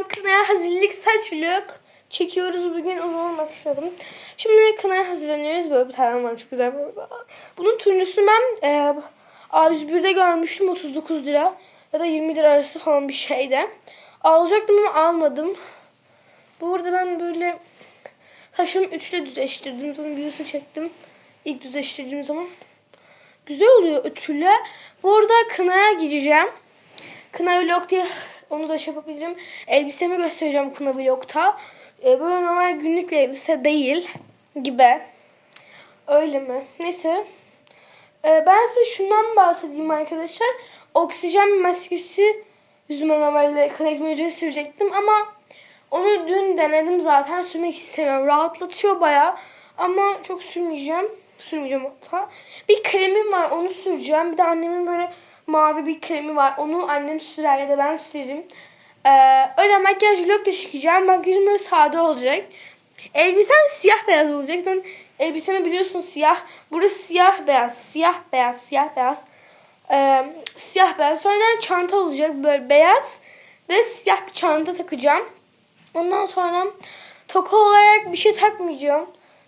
Selam kınaya hazırlık saç look çekiyoruz bugün o zaman başlayalım. Şimdi kınaya hazırlanıyoruz böyle bir tane var çok güzel burada. Bunun turuncusunu ben e, A101'de görmüştüm 39 lira ya da 20 lira arası falan bir şeyde. Alacaktım ama almadım. Burada ben böyle saçımı üçle düzleştirdim. Zaten videosunu çektim. İlk düzleştirdiğim zaman. Güzel oluyor ütüyle. Bu arada kınaya gideceğim. Kına vlog diye onu da şey yapabilirim. Elbisemi göstereceğim kına vlogta. Ee, böyle normal günlük bir elbise değil gibi. Öyle mi? Neyse. Ee, ben size şundan bahsedeyim arkadaşlar. Oksijen maskesi yüzüme normalde kına sürecektim ama onu dün denedim zaten sürmek istemiyorum. Rahatlatıyor baya ama çok sürmeyeceğim. Sürmeyeceğim hatta. Bir kremim var onu süreceğim. Bir de annemin böyle mavi bir kremi var. Onu annem sürer ya da ben sürerim. Ee, öyle makyaj vlog da çekeceğim. Makyajım böyle sade olacak. Elbisem siyah beyaz olacak. Zaten elbisemi biliyorsun siyah. Burası siyah beyaz. Siyah beyaz. Siyah beyaz. Ee, siyah beyaz. Sonra çanta olacak böyle beyaz. Ve siyah bir çanta takacağım. Ondan sonra toka olarak bir şey takmayacağım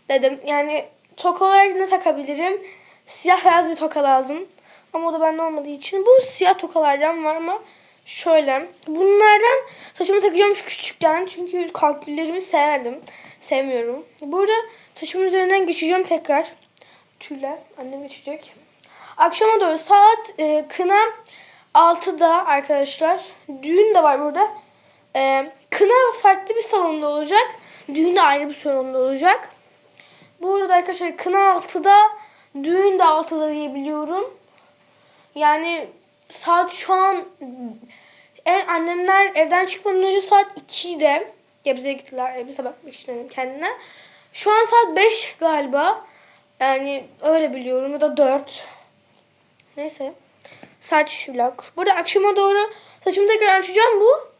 dedim. Yani toka olarak ne takabilirim? Siyah beyaz bir toka lazım. Ama o da bende olmadığı için. Bu siyah tokalardan var ama şöyle. Bunlardan saçımı takacağım şu küçükten. Çünkü kalküllerimi sevmedim. Sevmiyorum. Burada saçımın üzerinden geçeceğim tekrar. Tüyle. Annem geçecek. Akşama doğru saat e, kına 6'da arkadaşlar. Düğün de var burada. E, kına farklı bir salonda olacak. Düğün de ayrı bir salonda olacak. Bu arada arkadaşlar kına 6'da düğün de 6'da diye biliyorum. Yani saat şu an en annemler evden çıkmadan önce saat 2'de Gebze'ye gittiler. Elbise bakmak için kendine. Şu an saat 5 galiba. Yani öyle biliyorum ya da 4. Neyse. Saç vlog. Burada akşama doğru saçımı tekrar açacağım bu.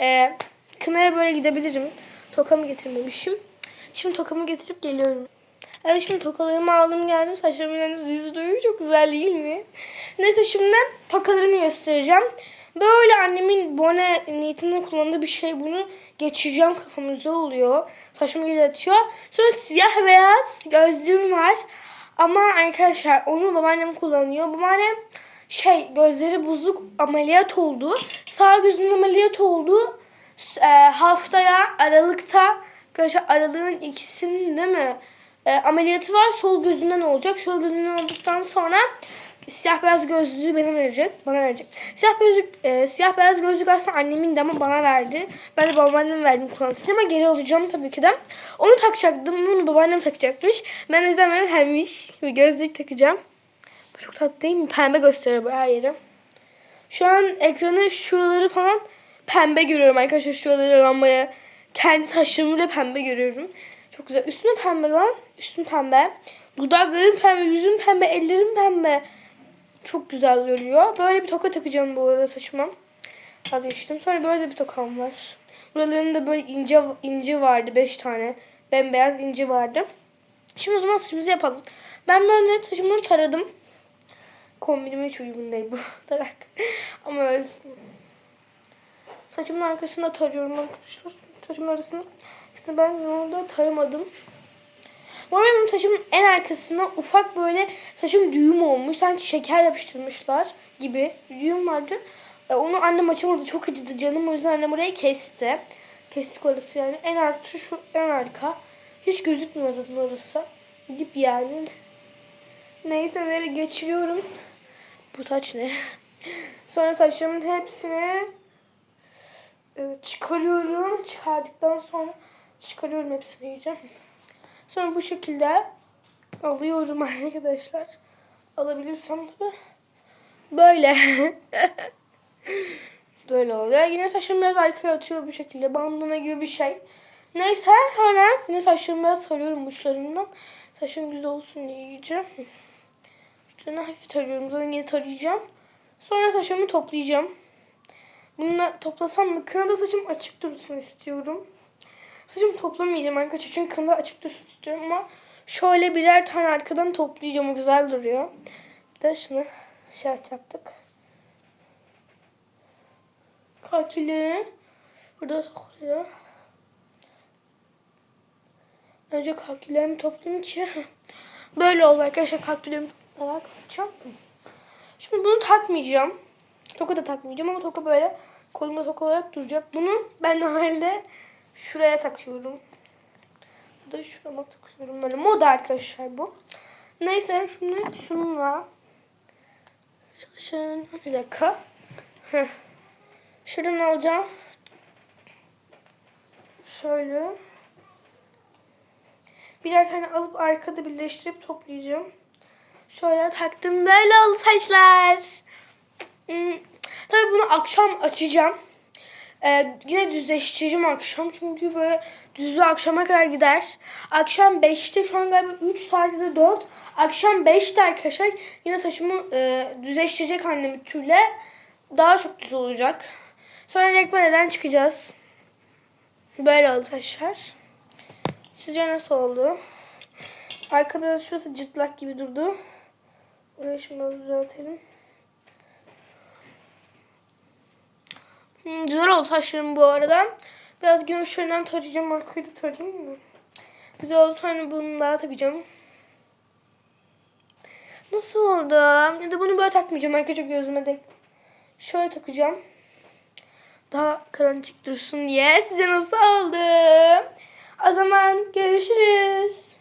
Ee, kınaya böyle gidebilirim. Tokamı getirmemişim. Şimdi tokamı getirip geliyorum. Evet şimdi tokalarımı aldım geldim. Saçlarımın yalnız düz duruyor. Çok güzel değil mi? Neyse şimdi tokalarımı göstereceğim. Böyle annemin bone niyetinde kullandığı bir şey. Bunu geçireceğim kafam güzel oluyor. Saçımı ilerletiyor. Sonra siyah beyaz gözlüğüm var. Ama arkadaşlar onu babaannem kullanıyor. Babaannem şey gözleri bozuk ameliyat oldu. Sağ gözünün ameliyat oldu. E, haftaya Aralık'ta arkadaşlar Aralık'ın ikisinin değil mi? E, ameliyatı var. Sol gözünden olacak. Sol gözünden olduktan sonra siyah beyaz gözlüğü bana verecek. Bana verecek. Siyah beyaz e, siyah beyaz gözlük aslında annemin de ama bana verdi. Ben de babaannem verdim kullansın ama geri alacağım tabii ki de. Onu takacaktım. Bunu babaannem takacakmış. Ben de yüzden benim hemmiş bir gözlük takacağım. Bu çok tatlı değil mi? Pembe gösteriyor bu her yeri. Şu an ekranı şuraları falan pembe görüyorum arkadaşlar. Şuraları lambaya. Kendi saçlarımı pembe görüyorum. Çok güzel. Üstüne pembe lan. Üstüm pembe. Dudaklarım pembe, yüzüm pembe, ellerim pembe. Çok güzel görüyor. Böyle bir toka takacağım bu arada saçıma. Vazgeçtim. Sonra böyle bir tokam var. Buralarında böyle ince ince vardı. Beş tane. Bembeyaz inci vardı. Şimdi o zaman saçımızı yapalım. Ben böyle saçımı taradım. Kombinime hiç uygun değil bu tarak. Ama öyle. Saçımın arkasında tarıyorum arkadaşlar. Saçımın arasını. İşte ben yolda taramadım. Bu arada benim saçımın en arkasına ufak böyle saçım düğüm olmuş. Sanki şeker yapıştırmışlar gibi. Düğüm vardı. E, onu annem açamadı. Çok acıdı canım. O yüzden annem orayı kesti. Kestik orası yani. En arka şu en arka. Hiç gözükmüyor zaten orası. Dip yani. Neyse böyle geçiriyorum. Bu saç ne? Sonra saçımın hepsini çıkarıyorum. Çıkardıktan sonra çıkarıyorum hepsini yiyeceğim. Sonra bu şekilde alıyorum arkadaşlar. Alabilirsem tabi. Böyle. Böyle oluyor. Yine saçım biraz arkaya atıyor bu şekilde. Bandana gibi bir şey. Neyse hemen yine saçlarımı biraz sarıyorum uçlarından. Saçım güzel olsun diye iyice. Uçlarını hafif tarıyorum. Sonra yine tarayacağım. Sonra saçımı toplayacağım. Bununla toplasam mı? Kınada saçım açık dursun istiyorum. Saçımı toplamayacağım arkadaşlar. Çünkü kınada açık dursun istiyorum ama şöyle birer tane arkadan toplayacağım. O güzel duruyor. Bir de şunu şart yaptık. Kakilleri Burada sokuyor. Önce kalküllerimi toplayayım ki. Böyle oldu arkadaşlar kalküllerimi toplayarak yapacağım. Şimdi bunu takmayacağım. Toka da takmayacağım ama toka böyle kolumda toka olarak duracak. Bunu ben normalde şuraya takıyorum. Da şurama takıyorum. Böyle moda arkadaşlar bu. Neyse şimdi şununla Şöyle bir dakika. Heh. Alacağım. Şöyle. Birer tane alıp arkada birleştirip toplayacağım. Şöyle taktım böyle oldu saçlar. Hmm. Tabii bunu akşam açacağım. Ee, yine düzleştireceğim akşam. Çünkü böyle düzlü akşama kadar gider. Akşam 5'te şu an galiba 3 saatte de 4. Akşam 5'te arkadaşlar yine saçımı e, düzleştirecek annem ütüyle. Daha çok düz olacak. Sonra reklameden çıkacağız. Böyle oldu saçlar. Sizce nasıl oldu? Arka biraz şurası cıtlak gibi durdu. Orayı şimdi düzeltelim. Hmm, güzel oldu saçlarım bu arada. Biraz gümüşlerinden tarayacağım. Arkayı da tarayayım mı? Güzel oldu. Sonra bunu daha takacağım. Nasıl oldu? Ya da bunu böyle takmayacağım. Arkadaşlar gözüme de şöyle takacağım. Daha karanlık dursun diye. Size nasıl oldu? O zaman görüşürüz.